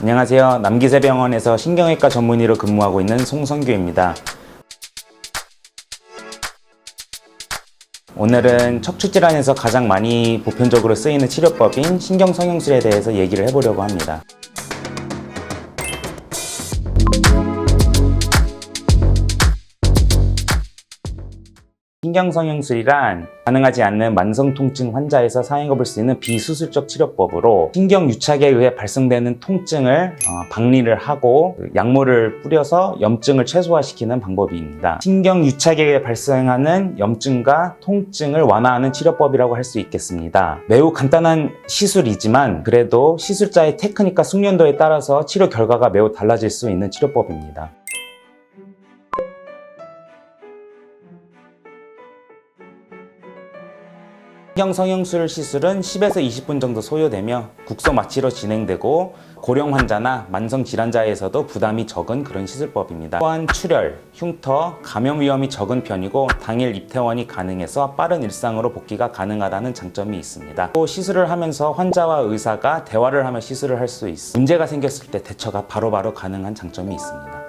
안녕하세요. 남기세병원에서 신경외과 전문의로 근무하고 있는 송성규입니다. 오늘은 척추질환에서 가장 많이 보편적으로 쓰이는 치료법인 신경성형술에 대해서 얘기를 해보려고 합니다. 신경성형술이란 가능하지 않는 만성 통증 환자에서 사용해볼 수 있는 비수술적 치료법으로 신경 유착에 의해 발생되는 통증을 어, 박리를 하고 그 약물을 뿌려서 염증을 최소화시키는 방법입니다. 신경 유착에 의해 발생하는 염증과 통증을 완화하는 치료법이라고 할 수 있겠습니다. 매우 간단한 시술이지만 그래도 시술자의 테크닉과 숙련도에 따라서 치료 결과가 매우 달라질 수 있는 치료법입니다. 신경 성형술 시술은 10에서 20분 정도 소요되며 국소 마취로 진행되고 고령 환자나 만성 질환자에서도 부담이 적은 그런 시술법입니다. 또한 출혈, 흉터, 감염 위험이 적은 편이고 당일 입퇴원이 가능해서 빠른 일상으로 복귀가 가능하다는 장점이 있습니다. 또 시술을 하면서 환자와 의사가 대화를 하며 시술을 할 수 있어 문제가 생겼을 때 대처가 바로바로 가능한 장점이 있습니다.